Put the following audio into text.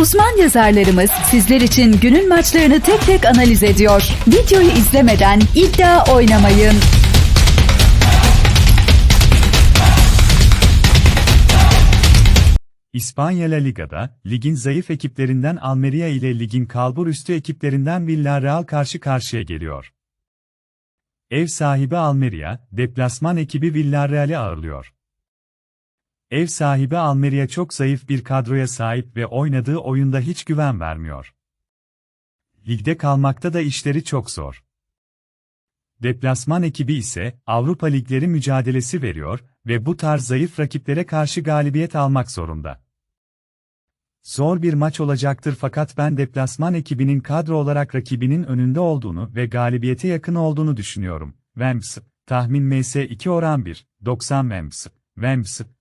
Uzman yazarlarımız sizler için günün maçlarını tek tek analiz ediyor. Videoyu izlemeden iddia oynamayın. İspanya La Liga'da, ligin zayıf ekiplerinden Almeria ile ligin kalbur üstü ekiplerinden Villarreal karşı karşıya geliyor. Ev sahibi Almeria, deplasman ekibi Villarreal'i ağırlıyor. Ev sahibi Almeria çok zayıf bir kadroya sahip ve oynadığı oyunda hiç güven vermiyor. Ligde kalmakta da işleri çok zor. Deplasman ekibi ise Avrupa Ligleri mücadelesi veriyor ve bu tarz zayıf rakiplere karşı galibiyet almak zorunda. Zor bir maç olacaktır fakat ben deplasman ekibinin kadro olarak rakibinin önünde olduğunu ve galibiyete yakın olduğunu düşünüyorum. Vems, tahmin MS2 oran 1, 90 Vems, Vems,